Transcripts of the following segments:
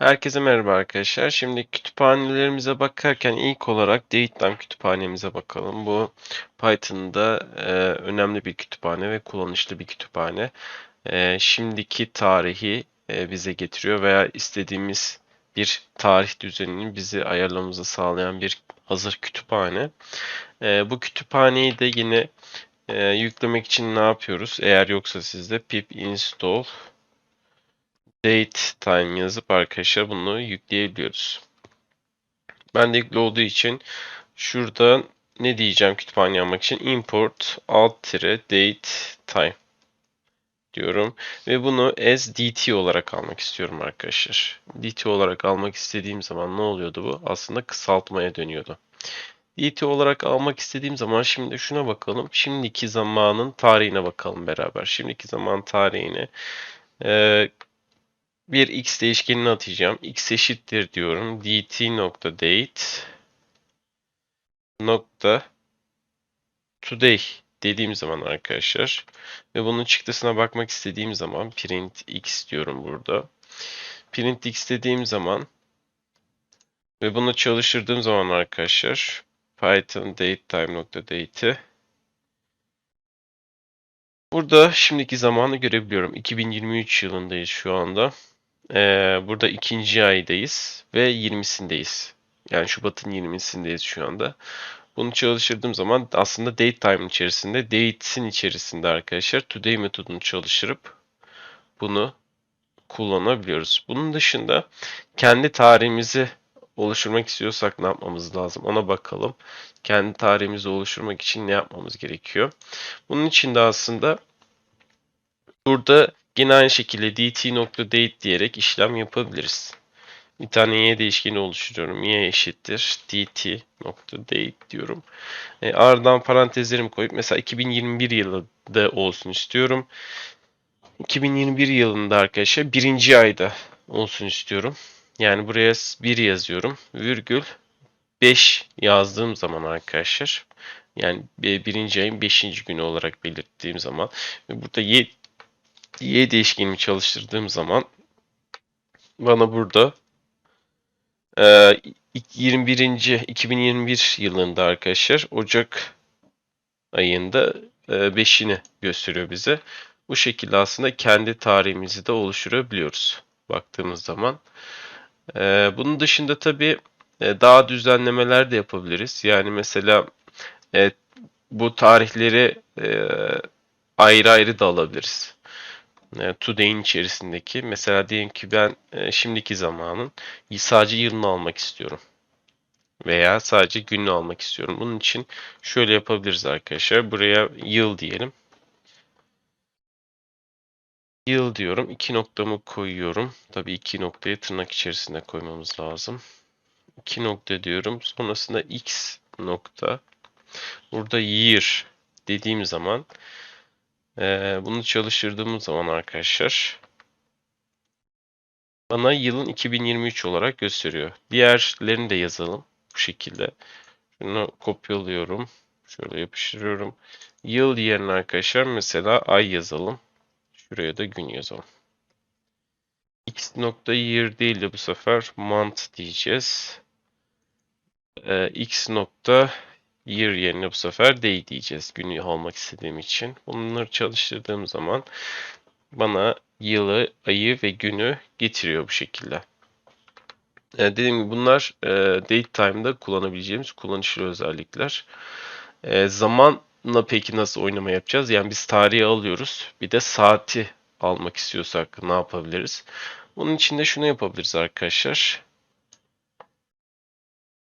Herkese merhaba arkadaşlar. Şimdi kütüphanelerimize bakarken ilk olarak DateTime kütüphanemize bakalım. Bu Python'da e, önemli bir kütüphane ve kullanışlı bir kütüphane. E, şimdiki tarihi e, bize getiriyor veya istediğimiz bir tarih düzenini bizi ayarlamamızı sağlayan bir hazır kütüphane. E, bu kütüphaneyi de yine e, yüklemek için ne yapıyoruz? Eğer yoksa sizde pip install date time yazıp arkadaşlar bunu yükleyebiliyoruz. Ben de yüklü olduğu için şurada ne diyeceğim kütüphane almak için import alt date time diyorum ve bunu as dt olarak almak istiyorum arkadaşlar. dt olarak almak istediğim zaman ne oluyordu bu? Aslında kısaltmaya dönüyordu. dt olarak almak istediğim zaman şimdi şuna bakalım. Şimdiki zamanın tarihine bakalım beraber. Şimdiki zaman tarihine e, bir x değişkenini atacağım. x eşittir diyorum. dt nokta date nokta today dediğim zaman arkadaşlar ve bunun çıktısına bakmak istediğim zaman print x diyorum burada. Print x dediğim zaman ve bunu çalıştırdığım zaman arkadaşlar python datetime nokta date'i Burada şimdiki zamanı görebiliyorum. 2023 yılındayız şu anda. Ee, burada ikinci aydayız ve 20'sindeyiz. Yani Şubat'ın 20'sindeyiz şu anda. Bunu çalıştırdığım zaman aslında date time içerisinde, dates'in içerisinde arkadaşlar today metodunu çalıştırıp bunu kullanabiliyoruz. Bunun dışında kendi tarihimizi oluşturmak istiyorsak ne yapmamız lazım ona bakalım. Kendi tarihimizi oluşturmak için ne yapmamız gerekiyor? Bunun için de aslında burada Yine aynı şekilde dt.date diyerek işlem yapabiliriz. Bir tane y değişkeni oluşturuyorum. y eşittir dt.date diyorum. E, ardından parantezlerimi koyup mesela 2021 yılında olsun istiyorum. 2021 yılında arkadaşlar birinci ayda olsun istiyorum. Yani buraya 1 yazıyorum. Virgül 5 yazdığım zaman arkadaşlar yani birinci ayın 5. günü olarak belirttiğim zaman burada y değişkenimi çalıştırdığım zaman bana burada e, 21. 2021 yılında arkadaşlar Ocak ayında e, 5'ini gösteriyor bize. Bu şekilde aslında kendi tarihimizi de oluşturabiliyoruz baktığımız zaman. E, bunun dışında tabii e, daha düzenlemeler de yapabiliriz. Yani mesela e, bu tarihleri e, ayrı ayrı da alabiliriz e, today'in içerisindeki mesela diyelim ki ben e, şimdiki zamanın sadece yılını almak istiyorum. Veya sadece gününü almak istiyorum. Bunun için şöyle yapabiliriz arkadaşlar. Buraya yıl diyelim. Yıl diyorum. İki noktamı koyuyorum. Tabii iki noktayı tırnak içerisinde koymamız lazım. İki nokta diyorum. Sonrasında x nokta. Burada year dediğim zaman ee, bunu çalıştırdığımız zaman arkadaşlar bana yılın 2023 olarak gösteriyor. Diğerlerini de yazalım bu şekilde. Şunu kopyalıyorum. Şöyle yapıştırıyorum. Yıl yerine arkadaşlar mesela ay yazalım. Şuraya da gün yazalım. X nokta year değil de bu sefer month diyeceğiz. Ee, X nokta year yerine bu sefer day diyeceğiz günü almak istediğim için. Bunları çalıştırdığım zaman bana yılı, ayı ve günü getiriyor bu şekilde. E, dediğim gibi bunlar e, date time'da kullanabileceğimiz kullanışlı özellikler. E, zamanla peki nasıl oynama yapacağız? Yani biz tarihi alıyoruz. Bir de saati almak istiyorsak ne yapabiliriz? Bunun için de şunu yapabiliriz arkadaşlar.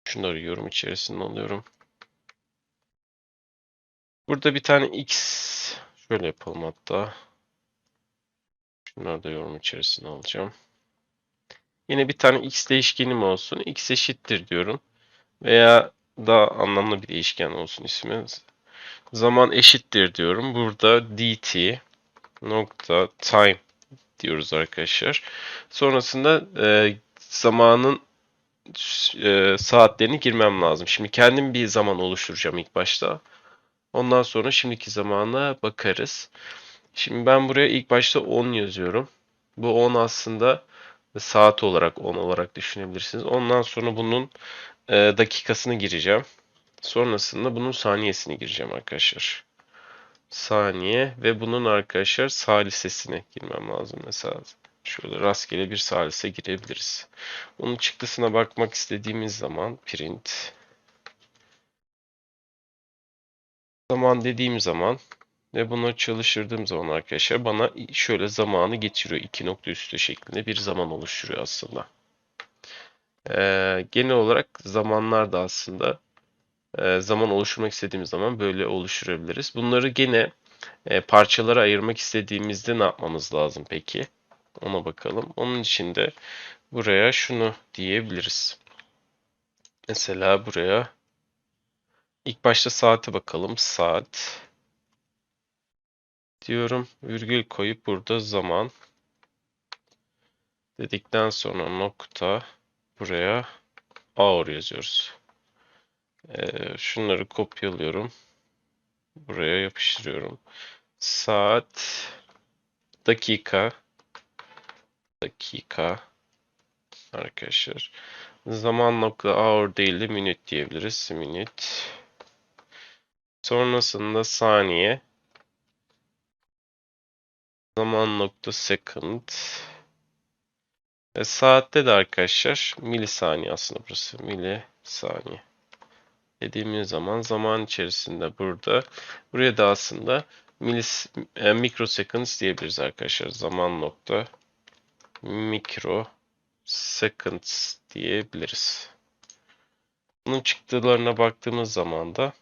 Şunu arıyorum içerisinde alıyorum. Burada bir tane x şöyle yapalım hatta. Şunları da yorum içerisine alacağım. Yine bir tane x değişkenim olsun. x eşittir diyorum. Veya daha anlamlı bir değişken olsun ismi. Zaman eşittir diyorum. Burada dt nokta time diyoruz arkadaşlar. Sonrasında e, zamanın e, saatlerini girmem lazım. Şimdi kendim bir zaman oluşturacağım ilk başta. Ondan sonra şimdiki zamana bakarız. Şimdi ben buraya ilk başta 10 yazıyorum. Bu 10 aslında ve saati olarak 10 olarak düşünebilirsiniz. Ondan sonra bunun e, dakikasını gireceğim. Sonrasında bunun saniyesini gireceğim arkadaşlar. Saniye ve bunun arkadaşlar salisesine girmem lazım mesela. Şöyle rastgele bir salise girebiliriz. Bunun çıktısına bakmak istediğimiz zaman print zaman dediğim zaman ve bunu çalıştırdığım zaman arkadaşlar bana şöyle zamanı getiriyor. iki nokta üstü şeklinde bir zaman oluşturuyor aslında. Ee, genel olarak zamanlar da aslında e, zaman oluşturmak istediğimiz zaman böyle oluşturabiliriz. Bunları gene e, parçalara ayırmak istediğimizde ne yapmamız lazım peki? Ona bakalım. Onun için de buraya şunu diyebiliriz. Mesela buraya ilk başta saate bakalım. Saat diyorum. Virgül koyup burada zaman dedikten sonra nokta buraya hour yazıyoruz. Ee, şunları kopyalıyorum. Buraya yapıştırıyorum. Saat dakika dakika arkadaşlar. Zaman nokta hour değil de minute diyebiliriz. Minute. Sonrasında saniye. Zaman nokta second. E, saatte de arkadaşlar milisaniye aslında burası. Milisaniye. Dediğimiz zaman zaman içerisinde burada. Buraya da aslında milis, e, microseconds diyebiliriz arkadaşlar. Zaman nokta micro seconds diyebiliriz. Bunun çıktılarına baktığımız zaman da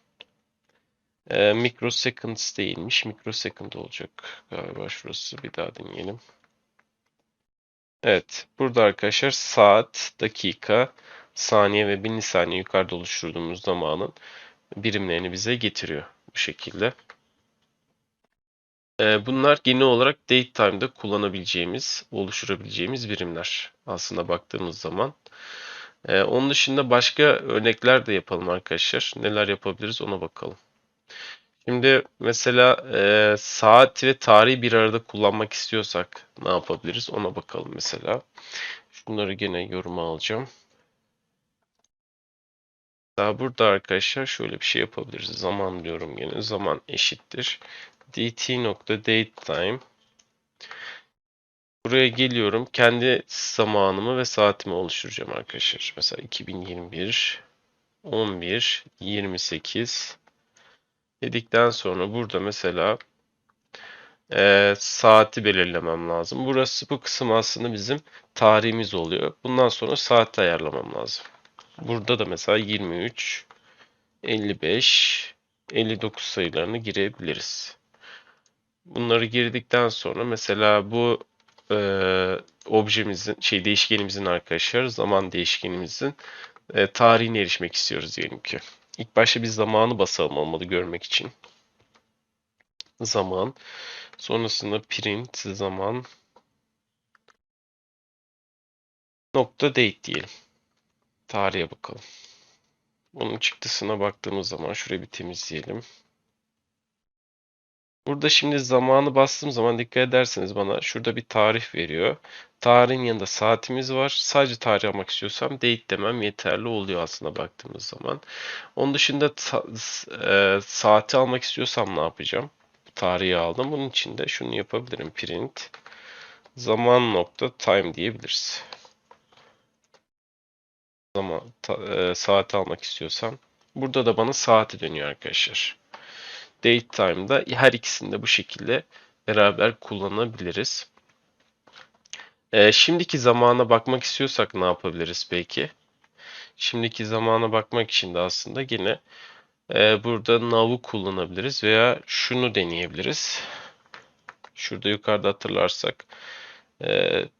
e, microseconds değilmiş. Microsecond olacak. Galiba şurası bir daha dinleyelim. Evet. Burada arkadaşlar saat, dakika, saniye ve milisaniye yukarıda oluşturduğumuz zamanın birimlerini bize getiriyor. Bu şekilde. Ee, bunlar genel olarak DateTime'da kullanabileceğimiz, oluşturabileceğimiz birimler aslında baktığımız zaman. Ee, onun dışında başka örnekler de yapalım arkadaşlar. Neler yapabiliriz ona bakalım. Şimdi mesela e, saat ve tarihi bir arada kullanmak istiyorsak ne yapabiliriz ona bakalım mesela. Şunları gene yoruma alacağım. Daha burada arkadaşlar şöyle bir şey yapabiliriz. Zaman diyorum gene. Zaman eşittir dt.datetime Buraya geliyorum. Kendi zamanımı ve saatimi oluşturacağım arkadaşlar. Mesela 2021 11 28 dedikten sonra burada mesela e, saati belirlemem lazım. Burası bu kısım aslında bizim tarihimiz oluyor. Bundan sonra saati ayarlamam lazım. Burada da mesela 23 55 59 sayılarını girebiliriz. Bunları girdikten sonra mesela bu e, objemizin şey değişkenimizin arkadaşlar zaman değişkenimizin e, tarihine erişmek istiyoruz diyelim ki. İlk başta bir zamanı basalım olmalı görmek için. Zaman. Sonrasında print zaman nokta date diyelim. Tarihe bakalım. Bunun çıktısına baktığımız zaman şurayı bir temizleyelim. Burada şimdi zamanı bastığım zaman dikkat ederseniz bana şurada bir tarih veriyor. Tarihin yanında saatimiz var. Sadece tarih almak istiyorsam date demem yeterli oluyor aslında baktığımız zaman. Onun dışında e, saati almak istiyorsam ne yapacağım? Tarihi aldım. Bunun için de şunu yapabilirim. Print zaman nokta time diyebiliriz. Zaman ta, e, saati almak istiyorsam burada da bana saati dönüyor arkadaşlar DateTime'da her ikisini de bu şekilde beraber kullanabiliriz. Ee, şimdiki zamana bakmak istiyorsak ne yapabiliriz peki? Şimdiki zamana bakmak için de aslında yine e, burada now'u kullanabiliriz veya şunu deneyebiliriz. Şurada yukarıda hatırlarsak e,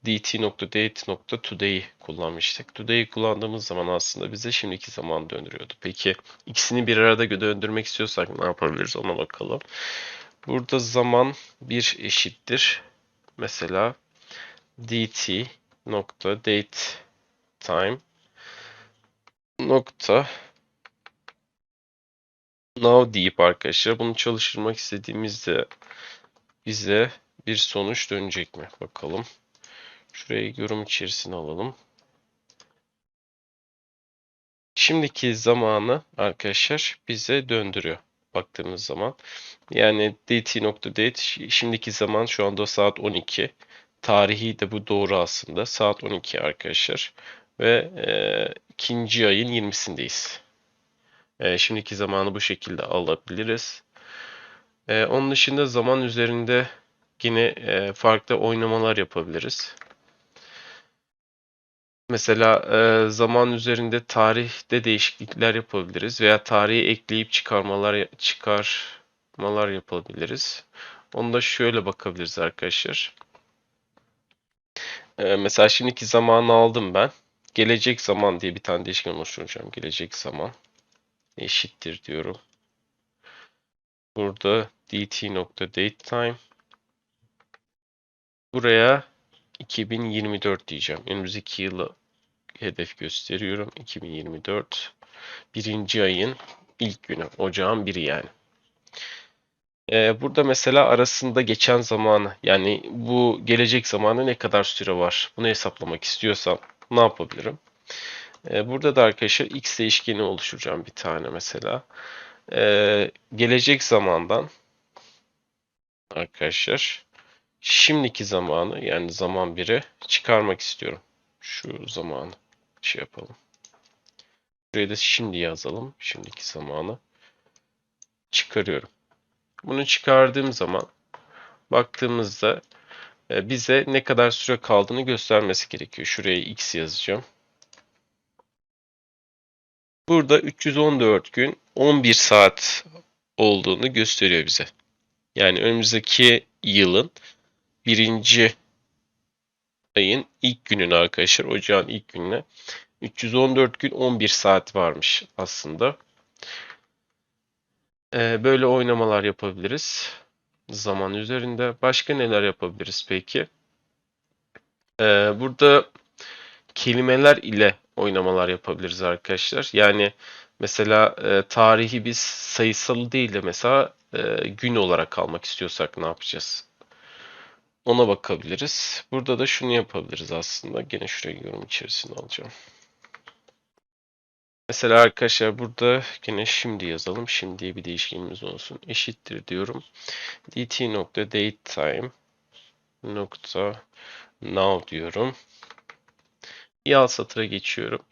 dt.date.today'i kullanmıştık. Today'i kullandığımız zaman aslında bize şimdiki zaman döndürüyordu. Peki ikisini bir arada döndürmek istiyorsak ne yapabiliriz ona bakalım. Burada zaman bir eşittir. Mesela dt nokta date time nokta now deyip arkadaşlar bunu çalıştırmak istediğimizde bize bir sonuç dönecek mi? Bakalım. Şurayı yorum içerisine alalım. Şimdiki zamanı arkadaşlar bize döndürüyor baktığımız zaman. Yani dt.date şi- şimdiki zaman şu anda saat 12. Tarihi de bu doğru aslında. Saat 12 arkadaşlar. Ve e, ikinci ayın 20'sindeyiz. E, şimdiki zamanı bu şekilde alabiliriz. E, onun dışında zaman üzerinde yine e, farklı oynamalar yapabiliriz. Mesela e, zaman üzerinde tarihte değişiklikler yapabiliriz veya tarihi ekleyip çıkarmalar çıkarmalar yapabiliriz. Onu da şöyle bakabiliriz arkadaşlar. E, mesela şimdiki zamanı aldım ben. Gelecek zaman diye bir tane değişken oluşturacağım. Gelecek zaman eşittir diyorum. Burada dt.datetime buraya 2024 diyeceğim. Önümüzdeki yılı hedef gösteriyorum. 2024 birinci ayın ilk günü. Ocağın biri yani. Ee, burada mesela arasında geçen zamanı yani bu gelecek zamanı ne kadar süre var? Bunu hesaplamak istiyorsam ne yapabilirim? Ee, burada da arkadaşlar x değişkeni oluşturacağım bir tane mesela. Ee, gelecek zamandan arkadaşlar şimdiki zamanı yani zaman biri çıkarmak istiyorum. Şu zamanı şey yapalım. Buraya da şimdi yazalım. Şimdiki zamanı çıkarıyorum. Bunu çıkardığım zaman baktığımızda e, bize ne kadar süre kaldığını göstermesi gerekiyor. Şuraya x yazacağım. Burada 314 gün 11 saat olduğunu gösteriyor bize. Yani önümüzdeki yılın birinci ayın ilk gününe arkadaşlar. Ocağın ilk gününe 314 gün 11 saat varmış aslında. Ee, böyle oynamalar yapabiliriz. Zaman üzerinde. Başka neler yapabiliriz peki? Ee, burada kelimeler ile oynamalar yapabiliriz arkadaşlar. Yani mesela e, tarihi biz sayısal değil de mesela e, gün olarak almak istiyorsak ne yapacağız? Ona bakabiliriz. Burada da şunu yapabiliriz aslında. Gene şuraya yorum içerisine alacağım. Mesela arkadaşlar burada gene şimdi yazalım. Şimdi diye bir değişkenimiz olsun. Eşittir diyorum. dt nokta datetime nokta now diyorum. Bir satıra geçiyorum.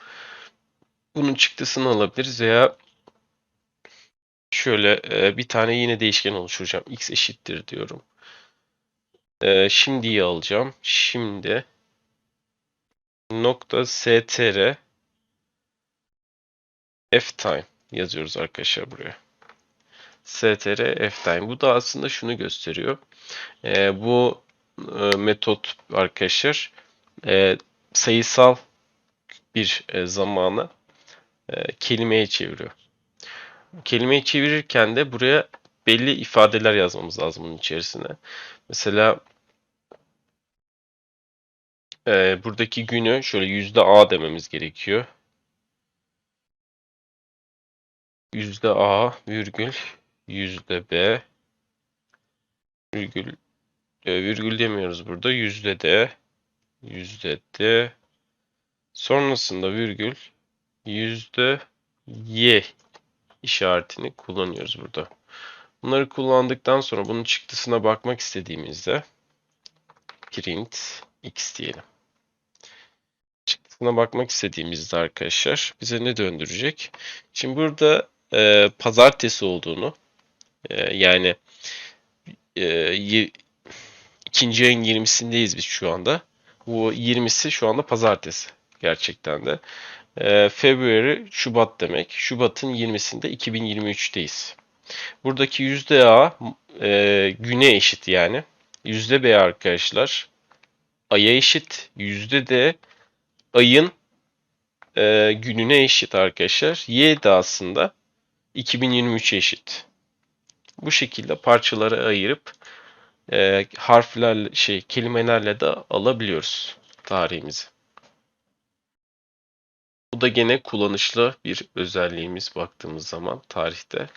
Bunun çıktısını alabiliriz veya şöyle e, bir tane yine değişken oluşturacağım. x eşittir diyorum. E, şimdiyi alacağım. Şimdi nokta str ftime yazıyoruz arkadaşlar buraya. str ftime. Bu da aslında şunu gösteriyor. E, bu e, metot arkadaşlar e, sayısal bir e, zamanı e, kelimeye çeviriyor. Kelimeyi çevirirken de buraya belli ifadeler yazmamız lazım bunun içerisine. Mesela e, buradaki günü şöyle yüzde A dememiz gerekiyor. Yüzde A virgül yüzde B virgül e, virgül demiyoruz burada. Yüzde D yüzde D sonrasında virgül yüzde Y işaretini kullanıyoruz burada. Bunları kullandıktan sonra bunun çıktısına bakmak istediğimizde print x diyelim. Çıktısına bakmak istediğimizde arkadaşlar bize ne döndürecek? Şimdi burada e, pazartesi olduğunu e, yani e, ikinci ayın 20'sindeyiz biz şu anda. Bu 20'si şu anda pazartesi gerçekten de. E, February Şubat demek. Şubat'ın 20'sinde 2023'teyiz. Buradaki yüzde A e, güne eşit yani. Yüzde B arkadaşlar aya eşit. Yüzde D ayın e, gününe eşit arkadaşlar. Y de aslında 2023'e eşit. Bu şekilde parçalara ayırıp e, harflerle şey kelimelerle de alabiliyoruz tarihimizi. Bu da gene kullanışlı bir özelliğimiz baktığımız zaman tarihte.